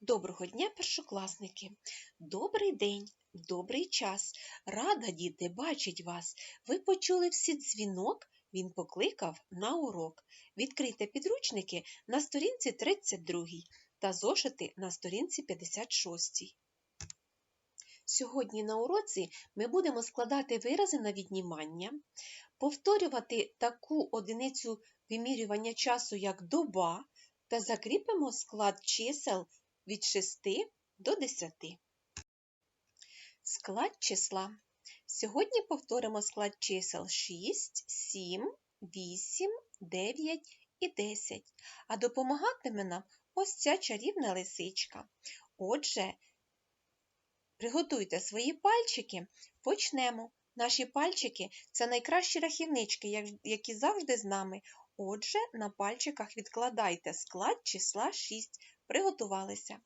Доброго дня, першокласники! Добрий день, добрий час. Рада, діти, бачить вас. Ви почули всі дзвінок, він покликав на урок. Відкрийте підручники на сторінці 32 та зошити на сторінці 56. Сьогодні на уроці ми будемо складати вирази на віднімання, повторювати таку одиницю вимірювання часу, як доба, та закріпимо склад чисел від 6 до 10. Склад числа. Сьогодні повторимо склад чисел 6, 7, 8, 9 і 10. А допомагатиме нам ось ця чарівна лисичка. Отже, приготуйте свої пальчики, почнемо. Наші пальчики це найкращі рахівнички, які завжди з нами. Отже, на пальчиках відкладайте склад числа 6. Приготувалися.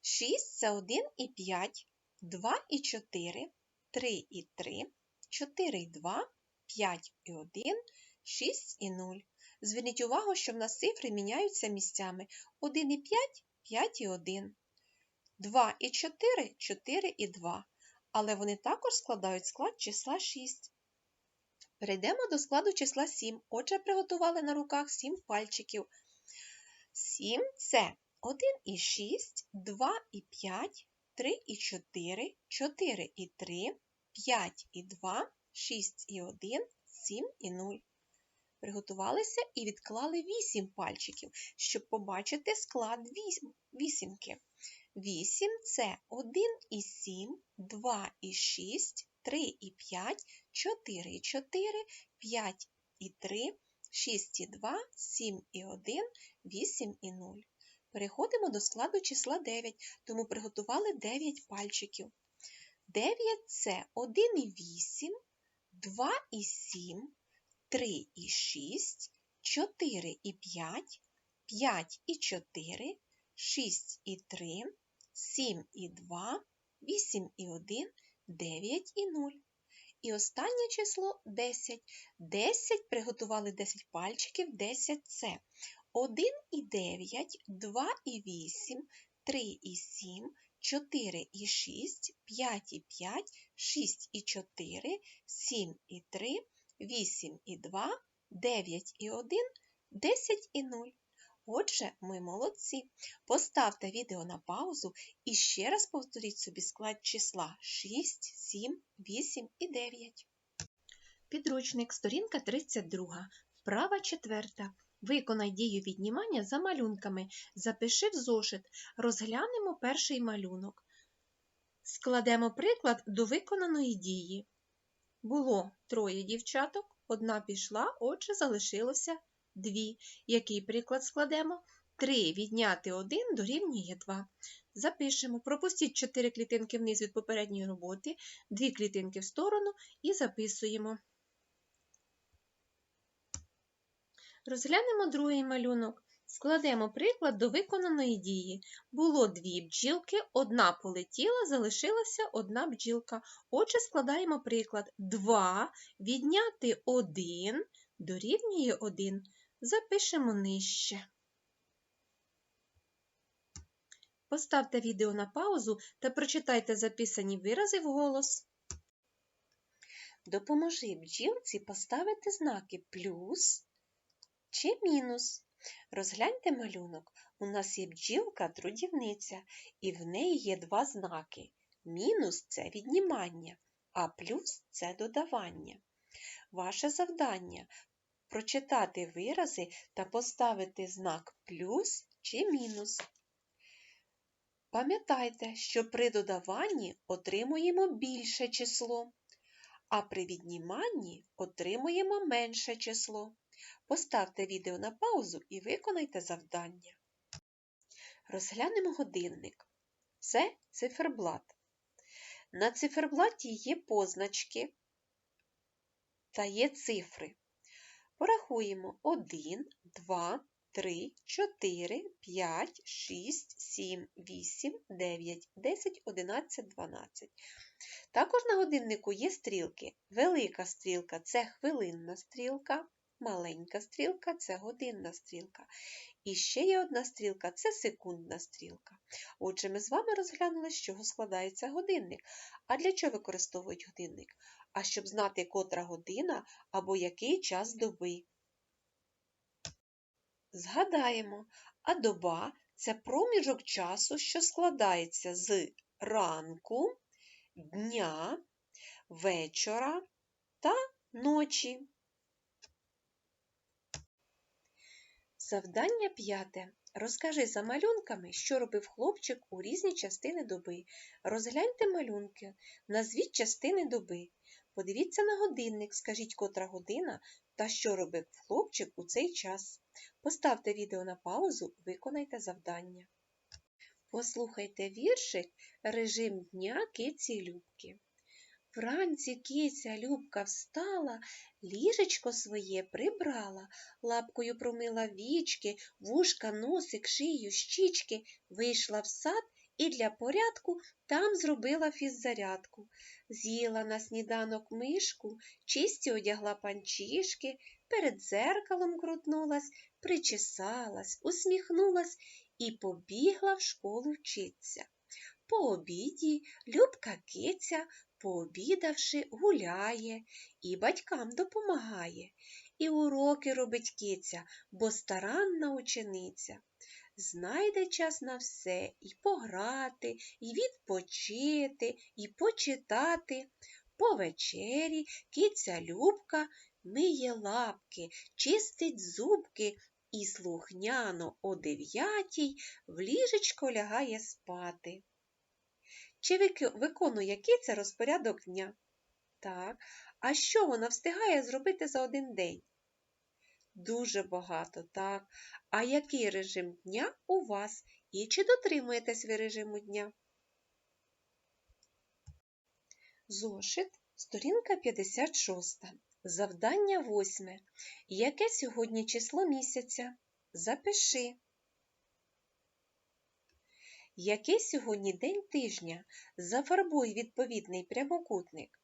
6 це 1 і 5, 2 і 4, 3 і 3, 4 і 2, 5 і 1, 6 і 0. Зверніть увагу, що в нас цифри міняються місцями 1 і 5, 5 і 1, 2 і 4, 4 і 2. Але вони також складають склад числа 6. Перейдемо до складу числа 7. Отже, приготували на руках 7 пальчиків. 7 це 1 і 6, 2 і 5, 3 і 4, 4 і 3, 5 і 2, 6 і 1, 7 і 0. Приготувалися і відклали 8 пальчиків, щоб побачити склад вісімки. 8 це 1 і 7, 2 і 6, 3 і 5, 4 і 4, 5 і 3, 6 і 2, 7 і 1, 8 і 0. Переходимо до складу числа 9, тому приготували 9 пальчиків. 9 це 1 і 8, 2 і 7, 3 і 6, 4 і 5, 5 і 4, 6 і 3, 7 і 2, 8 і 1, 9 і 0. І останнє число 10. 10 приготували 10 пальчиків, 10 це 1 і 9, 2 і 8, 3 і 7, 4 і 6, 5 і 5, 6 і 4, 7 і 3, 8 і 2, 9 і 1, 10 і 0. Отже, ми молодці. Поставте відео на паузу і ще раз повторіть собі склад числа 6, 7, 8 і 9. Підручник, сторінка 32, вправа 4. Виконай дію віднімання за малюнками. Запиши в зошит. Розглянемо перший малюнок. Складемо приклад до виконаної дії. Було троє дівчаток, одна пішла, отже, залишилося дві. Який приклад складемо? 3 відняти 1 дорівнює 2. Запишемо. Пропустіть 4 клітинки вниз від попередньої роботи, 2 клітинки в сторону і записуємо. Розглянемо другий малюнок. Складемо приклад до виконаної дії. Було дві бджілки, одна полетіла, залишилася одна бджілка. Отже, складаємо приклад 2 відняти 1 дорівнює 1. Запишемо нижче. Поставте відео на паузу та прочитайте записані вирази вголос. Допоможи бджілці поставити знаки плюс чи мінус. Розгляньте малюнок. У нас є бджілка-трудівниця, і в неї є два знаки. Мінус це віднімання, а плюс це додавання. Ваше завдання прочитати вирази та поставити знак плюс чи мінус. Пам'ятайте, що при додаванні отримуємо більше число, а при відніманні отримуємо менше число. Поставте відео на паузу і виконайте завдання. Розглянемо годинник. Це циферблат. На циферблаті є позначки та є цифри. Порахуємо 1, 2, 3, 4, 5, 6, 7, 8, 9, 10, 11, 12. Також на годиннику є стрілки. Велика стрілка це хвилинна стрілка, маленька стрілка це годинна стрілка. І ще є одна стрілка це секундна стрілка. Отже, ми з вами розглянули, з чого складається годинник. А для чого використовують годинник? А щоб знати, котра година або який час доби. Згадаємо, а доба це проміжок часу, що складається з ранку, дня, вечора та ночі. Завдання п'яте. Розкажи за малюнками, що робив хлопчик у різні частини доби. Розгляньте малюнки, назвіть частини доби. Подивіться на годинник, скажіть, котра година та що робив хлопчик у цей час. Поставте відео на паузу, виконайте завдання. Послухайте віршик Режим дня киці Любки. Вранці киця Любка встала, ліжечко своє прибрала, лапкою промила вічки, вушка, носик, шию, щічки, вийшла в сад і для порядку там зробила фіззарядку. З'їла на сніданок мишку, чисті одягла панчішки, перед зеркалом крутнулась, причесалась, усміхнулась і побігла в школу вчиться. По обіді Любка киця пообідавши, гуляє і батькам допомагає, і уроки робить киця, бо старанна учениця. Знайде час на все і пограти, і відпочити, і почитати. По вечері киця Любка миє лапки, чистить зубки і слухняно о дев'ятій в ліжечко лягає спати. Чи виконує киця розпорядок дня? Так. А що вона встигає зробити за один день? Дуже багато, так. А який режим дня у вас? І чи дотримуєтесь ви режиму дня? Зошит, сторінка 56. Завдання 8. Яке сьогодні число місяця? Запиши. Який сьогодні день тижня? Зафарбуй відповідний прямокутник.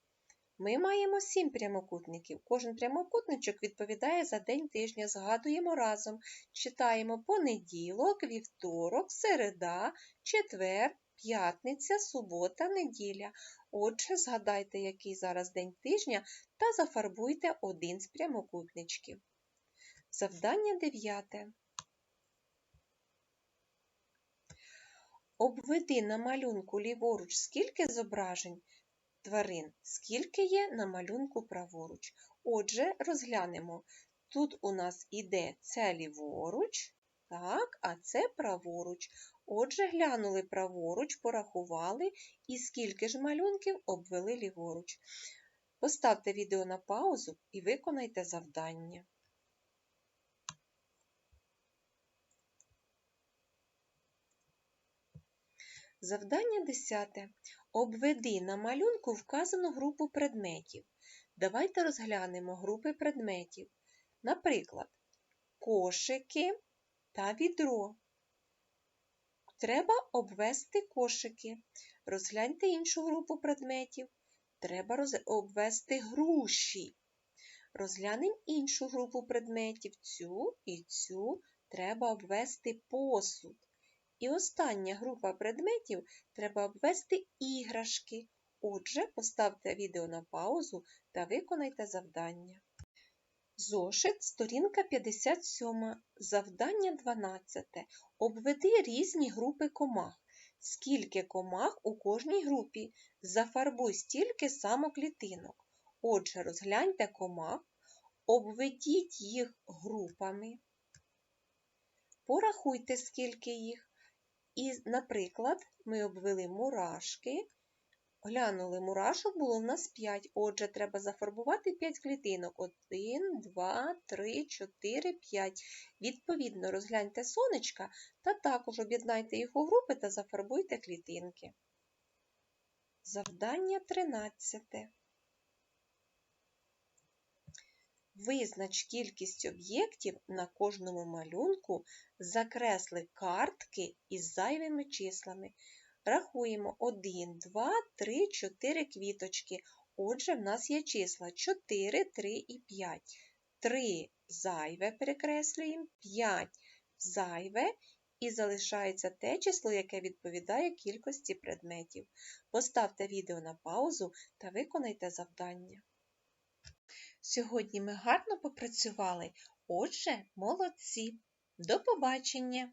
Ми маємо сім прямокутників. Кожен прямокутничок відповідає за день тижня. Згадуємо разом. Читаємо понеділок, вівторок, середа, четвер, п'ятниця, субота, неділя. Отже, згадайте, який зараз день тижня, та зафарбуйте один з прямокутничків. Завдання дев'яте. Обведи на малюнку ліворуч скільки зображень тварин, скільки є на малюнку праворуч. Отже, розглянемо. Тут у нас іде це ліворуч, так, а це праворуч. Отже, глянули праворуч, порахували і скільки ж малюнків обвели ліворуч. Поставте відео на паузу і виконайте завдання. Завдання 10. Обведи на малюнку вказану групу предметів. Давайте розглянемо групи предметів. Наприклад, кошики та відро. Треба обвести кошики. Розгляньте іншу групу предметів. Треба обвести груші. Розглянемо іншу групу предметів. Цю і цю треба обвести посуд. І остання група предметів треба обвести іграшки. Отже, поставте відео на паузу та виконайте завдання. Зошит, сторінка 57. Завдання 12. Обведи різні групи комах. Скільки комах у кожній групі. Зафарбуй стільки самоклітинок. Отже, розгляньте комах, обведіть їх групами. Порахуйте, скільки їх. І, наприклад, ми обвели мурашки, глянули мурашок, було в нас 5. Отже, треба зафарбувати 5 клітинок. 1, 2, 3, 4, 5. Відповідно, розгляньте сонечка та також об'єднайте їх у групи та зафарбуйте клітинки. Завдання 13. Визнач кількість об'єктів на кожному малюнку, закресли картки із зайвими числами. Рахуємо 1, 2, 3, 4 квіточки. Отже, в нас є числа 4, 3 і 5. 3 зайве перекреслюємо, 5 зайве і залишається те число, яке відповідає кількості предметів. Поставте відео на паузу та виконайте завдання. Сьогодні ми гарно попрацювали, отже, молодці. До побачення!